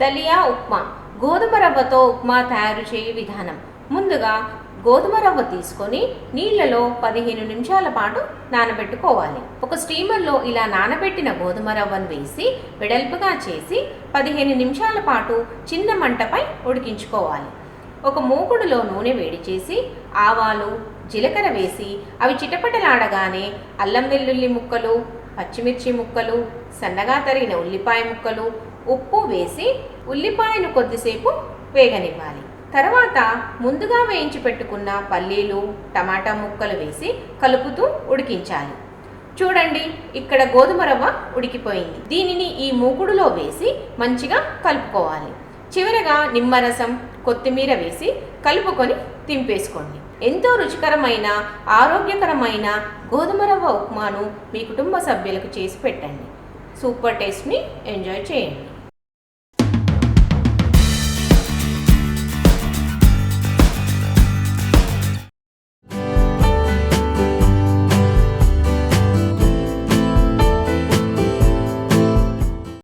దలియా ఉప్మా. గోధుమ రవ్వతో ఉప్మా తయారు చేయు విధానం. ముందుగా గోధుమ రవ్వ తీసుకొని నీళ్ళలో పదిహేను నిమిషాల పాటు నానబెట్టుకోవాలి. ఒక స్టీమర్లో ఇలా నానబెట్టిన గోధుమ రవ్వను వేసి వెడల్పుగా చేసి పదిహేను నిమిషాల పాటు చిన్న మంటపై ఉడికించుకోవాలి. ఒక మూకుడులో నూనె వేడి చేసి ఆవాలు జీలకర్ర వేసి అవి చిటపటలాడగానే అల్లం వెల్లుల్లి ముక్కలు పచ్చిమిర్చి ముక్కలు సన్నగా తరిగిన ఉల్లిపాయ ముక్కలు ఉప్పు వేసి ఉల్లిపాయను కొద్దిసేపు వేగనివ్వాలి. తర్వాత ముందుగా వేయించి పెట్టుకున్న పల్లీలు టమాటా ముక్కలు వేసి కలుపుతూ ఉడికించాలి. చూడండి ఇక్కడ గోధుమ రవ్వ ఉడికిపోయింది. దీనిని ఈ మూకుడులో వేసి మంచిగా కలుపుకోవాలి. చివరగా నిమ్మరసం కొత్తిమీర వేసి కలుపుకొని తింపేసుకోండి. ఎంతో రుచికరమైన ఆరోగ్యకరమైన గోధుమ రవ్వ ఉప్మాను మీ కుటుంబ సభ్యులకు చేసి పెట్టండి. Super test enjoy चयी